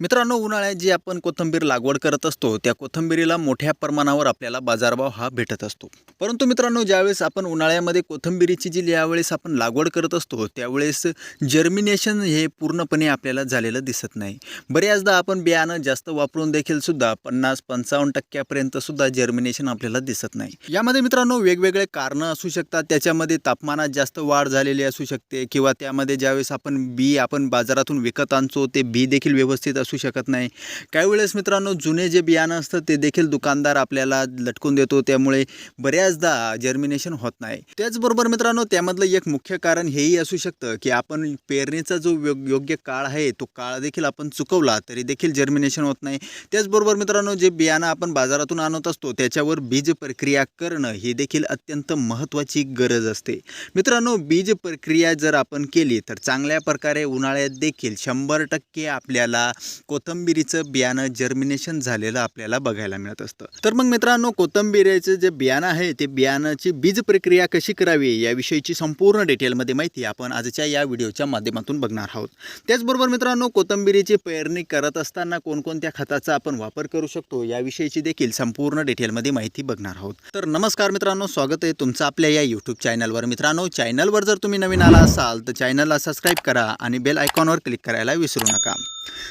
मित्रांनो उन्हाळ्यात जी आपण कोथिंबीर लागवड करत असतो त्या कोथिंबीरीला मोठ्या प्रमाणावर आपल्याला बाजारभाव हा भेटत असतो. परंतु मित्रांनो ज्यावेळेस आपण उन्हाळ्यामध्ये कोथिंबीरीची जी यावेळेस आपण लागवड करत असतो त्यावेळेस जर्मिनेशन हे पूर्णपणे आपल्याला झालेलं दिसत नाही. बऱ्याचदा आपण बियाणं जास्त वापरून देखील सुद्धा पन्नास पंचावन्न टक्क्यापर्यंत सुद्धा जर्मिनेशन आपल्याला दिसत नाही. यामध्ये मित्रांनो वेगवेगळे कारणं असू शकतात. त्याच्यामध्ये तापमानात जास्त वाढ झालेली असू शकते किंवा त्यामध्ये ज्यावेळेस आपण बी आपण बाजारातून विकत आणतो ते बी देखील व्यवस्थित असू शकत नाही. काही वेळेस मित्रांनो जुने जे बियाणं असतं ते देखील दुकानदार आपल्याला लटकून देतो. त्यामुळे बऱ्याचदा जर्मिनेशन होत नाही. त्याचबरोबर मित्रांनो त्यामधलं एक मुख्य कारण हेही असू शकतं की आपण पेरणीचा जो योग्य काळ आहे तो काळ देखील आपण चुकवला तरी देखील जर्मिनेशन होत नाही. त्याचबरोबर मित्रांनो जे बियाणं आपण बाजारातून आणत असतो त्याच्यावर बीज प्रक्रिया करणं ही देखील अत्यंत महत्त्वाची गरज असते. मित्रांनो बीज प्रक्रिया जर आपण केली तर चांगल्या प्रकारे उन्हाळ्यात देखील शंभर टक्के आपल्याला कोथंबिरीचं बियाणं जर्मिनेशन झालेलं आपल्याला बघायला मिळत असतं. तर मग मित्रांनो कोथंबिरीचं जे बियाणं आहे ते बियाणाची बीज प्रक्रिया कशी करावी याविषयीची संपूर्ण डिटेलमध्ये माहिती आपण आजच्या या व्हिडिओच्या माध्यमातून बघणार आहोत. त्याचबरोबर मित्रांनो कोथंबिरीची पेरणी करत असताना कोणकोणत्या खताचा आपण वापर करू शकतो याविषयीची देखील संपूर्ण डिटेलमध्ये माहिती बघणार आहोत. तर नमस्कार मित्रांनो स्वागत आहे तुमचं आपल्या या यूट्यूब चॅनलवर मित्रांनो चॅनलवर जर तुम्ही नवीन आला असाल तर चॅनलला सबस्क्राईब करा आणि बेल आयकॉनवर क्लिक करायला विसरू नका.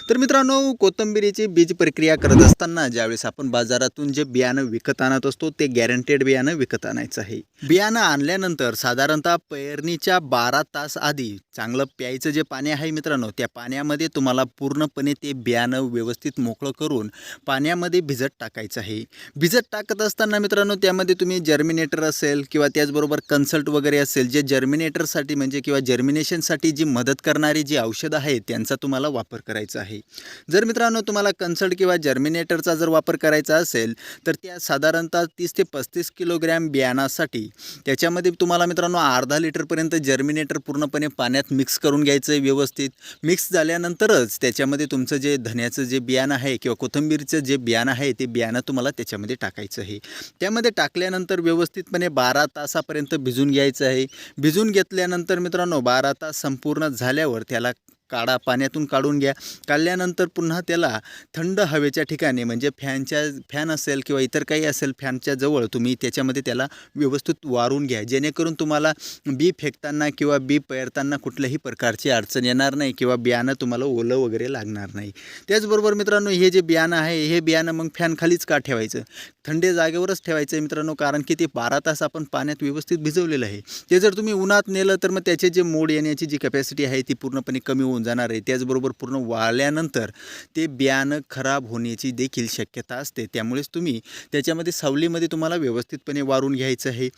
तर मित्रांनो कोथंबिरीची बीज प्रक्रिया करत असताना ज्यावेळेस आपण बाजारातून जे बियाणं विकत आणत असतो ते गॅरंटेड बियाणं विकत आणायचं आहे. बियाणं आणल्यानंतर साधारणतः पेरणीच्या बारा तास आधी चांगलं प्यायचं जे पाणी आहे मित्रांनो त्या पाण्यामध्ये तुम्हाला पूर्णपणे ते बियाणं व्यवस्थित मोकळं करून पाण्यामध्ये भिजत टाकायचं आहे. भिजत टाकत असताना मित्रांनो त्यामध्ये तुम्ही जर्मिनेटर असेल किंवा त्याचबरोबर कन्सल्ट वगैरे असेल जे जर्मिनेटरसाठी म्हणजे किंवा जर्मिनेशनसाठी जी मदत करणारी जी औषधं आहेत त्यांचा तुम्हाला वापर करायचा आहे. जर मित्रांनो तुम्हाला कन्सल्ट किंवा जर्मिनेटरचा जर वापर करायचा असेल तर त्या साधारणतः तीस ते पस्तीस किलोग्रॅम बियाणासाठी त्याच्यामध्ये तुम्हाला मित्रांनो अर्धा लिटरपर्यंत जर्मिनेटर पूर्णपणे पाण्यात मिक्स करून घ्यायचं आहे व्यवस्थित. मिक्स झाल्यानंतरच त्याच्यामध्ये तुमचं जे धन्याचं जे बियाणं आहे किंवा कोथंबीरचं जे बियाणं आहे ते बियाणं तुम्हाला त्याच्यामध्ये टाकायचं आहे. त्यामध्ये टाकल्यानंतर व्यवस्थितपणे बारा तासापर्यंत भिजून घ्यायचं आहे. भिजून घेतल्यानंतर मित्रांनो बारा तास संपूर्ण झाल्यावर त्याला काढा पाण्यातून काढून घ्या. काढल्यानंतर पुन्हा त्याला थंड हवेच्या ठिकाणी म्हणजे फॅनच्या फॅन असेल किंवा इतर काही असेल फॅनच्या जवळ तुम्ही त्याच्यामध्ये त्याला व्यवस्थित वारून घ्या. जेणेकरून तुम्हाला बी फेकताना किंवा बी पेरताना कुठल्याही प्रकारची अडचण येणार नाही किंवा बियाणं तुम्हाला ओलं वगैरे लागणार नाही. त्याचबरोबर मित्रांनो हे जे बियाणं आहे हे बियाणं मग फॅनखालीच का ठेवायचं? थंडे जागेवरच ठेवायचं आहे मित्रांनो कारण की ते बारा तास आपण पाण्यात व्यवस्थित भिजवलेलं आहे. ते जर तुम्ही उन्हात नेलं तर मग त्याचे जे मोड येण्याची जी कॅपॅसिटी आहे ती पूर्णपणे कमी होऊन जाणार आहे. त्याचबरोबर पूर्ण वाळल्यानंतर ते बियाणं खराब होण्याची देखील शक्यता असते. त्यामुळेच तुम्ही त्याच्यामध्ये सावलीमध्ये तुम्हाला व्यवस्थितपणे वारून घ्यायचं आहे.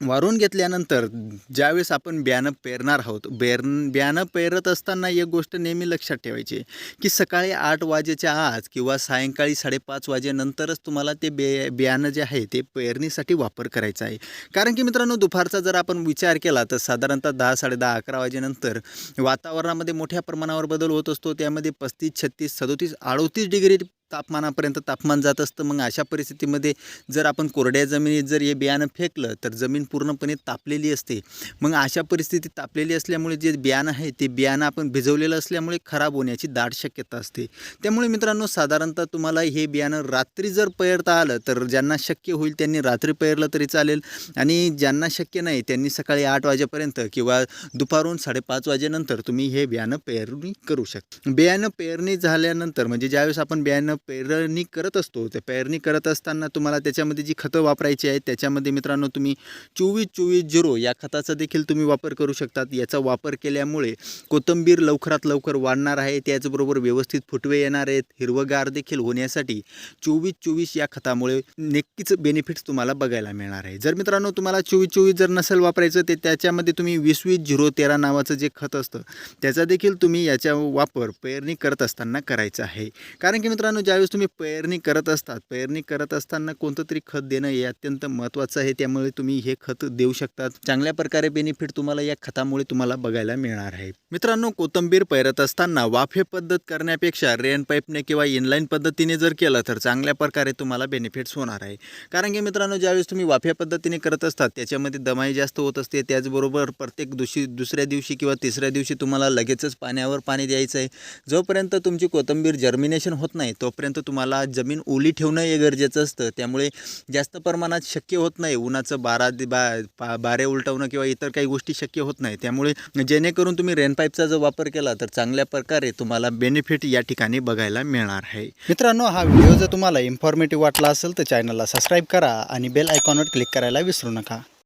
वारून घेतल्यानंतर ज्यावेळेस आपण बियाणं पेरणार आहोत बेर बियाणं पेरत असताना एक गोष्ट नेहमी लक्षात ठेवायची की सकाळी आठ वाजेच्या आज किंवा सायंकाळी साडेपाच वाजेनंतरच तुम्हाला ते बे बियाणं जे आहे ते पेरणीसाठी वापर करायचा आहे. कारण की मित्रांनो दुपारचा जर आपण विचार केला तर साधारणतः दहा साडेदहा अकरा वाजेनंतर वातावरणामध्ये मोठ्या प्रमाणावर बदल होत असतो. त्यामध्ये पस्तीस छत्तीस सदोतीस अडोतीस डिग्री तापमानापर्यंत तापमान जात असतं. मग अशा परिस्थितीमध्ये जर आपण कोरड्या जमिनीत जर हे बियाणं फेकलं तर जमीन पूर्णपणे तापलेली असते. मग अशा परिस्थितीत तापलेली असल्यामुळे जे बियाणं आहे ते बियाणं आपण भिजवलेलं असल्यामुळे खराब होण्याची दाट शक्यता असते. त्यामुळे मित्रांनो साधारणतः तुम्हाला हे बियाणं रात्री जर पेरता आलं तर ज्यांना शक्य होईल त्यांनी रात्री पेरलं तरी चालेल. आणि ज्यांना शक्य नाही त्यांनी सकाळी आठ वाजेपर्यंत किंवा दुपारून साडेपाच वाजेनंतर तुम्ही हे बियाणं पेरणी करू शकता. बियाणं पेरणी झाल्यानंतर म्हणजे ज्यावेळेस आपण बियाणं पेरणी करत असतो. ते पेरणी करत असताना तुम्हाला त्याच्यामध्ये जी खतं वापरायची आहेत त्याच्यामध्ये मित्रांनो तुम्ही चोवीस चोवीस झिरो या खताचा देखील तुम्ही वापर करू शकतात. याचा वापर केल्यामुळे कोथिंबीर लवकरात लवकर वाढणार आहे. त्याचबरोबर व्यवस्थित फुटवे येणार आहेत. हिरवगार देखील होण्यासाठी चोवीस चोवीस या खतामुळे नक्कीच बेनिफिट्स तुम्हाला बघायला मिळणार आहे. जर मित्रांनो तुम्हाला चोवीस चोवीस जर नसेल वापरायचं ते त्याच्यामध्ये तुम्ही वीस वीस झिरो तेरा नावाचं जे खत असतं त्याचा देखील तुम्ही याचा वापर पेरणी करत असताना करायचा आहे. कारण की मित्रांनो ज्यावेळेस तुम्ही पेरणी करत असतात पेरणी करत असताना कोणतं तरी खत देणं हे अत्यंत महत्त्वाचं आहे. त्यामुळे तुम्ही हे खत देऊ शकतात. चांगल्या प्रकारे बेनिफिट तुम्हाला या खतामुळे तुम्हाला बघायला मिळणार आहे. मित्रांनो कोथंबीर पेरत असताना वाफे पद्धत करण्यापेक्षा रेन पाईपने किंवा इनलाईन पद्धतीने जर केलं तर चांगल्या प्रकारे तुम्हाला बेनिफिट्स होणार आहे. कारण की मित्रांनो ज्यावेळेस तुम्ही वाफ्या पद्धतीने करत असतात त्याच्यामध्ये दमाई जास्त होत असते. त्याचबरोबर प्रत्येक दिवशी दुसऱ्या दिवशी किंवा तिसऱ्या दिवशी तुम्हाला लगेचच पाण्यावर पाणी द्यायचं आहे. जोपर्यंत तुमची कोथंबीर जर्मिनेशन होत नाही तो तोपर्यंत तुम्हाला जमीन ओली ठेवणं हे गरजेचं असतं. त्यामुळे जास्त प्रमाणात शक्य होत नाही. उन्हाचं बारा दि- बा पा- बारे उलटवणं किंवा इतर काही गोष्टी शक्य होत नाही. त्यामुळे जेणेकरून तुम्ही रेनपाईपचा जर वापर केला तर चांगल्या प्रकारे तुम्हाला बेनिफिट या ठिकाणी बघायला मिळणार आहे. मित्रांनो हा व्हिडिओ जर तुम्हाला इन्फॉर्मेटिव्ह वाटला असेल तर चॅनलला सबस्क्राईब करा आणि बेल आयकॉनवर क्लिक करायला विसरू नका.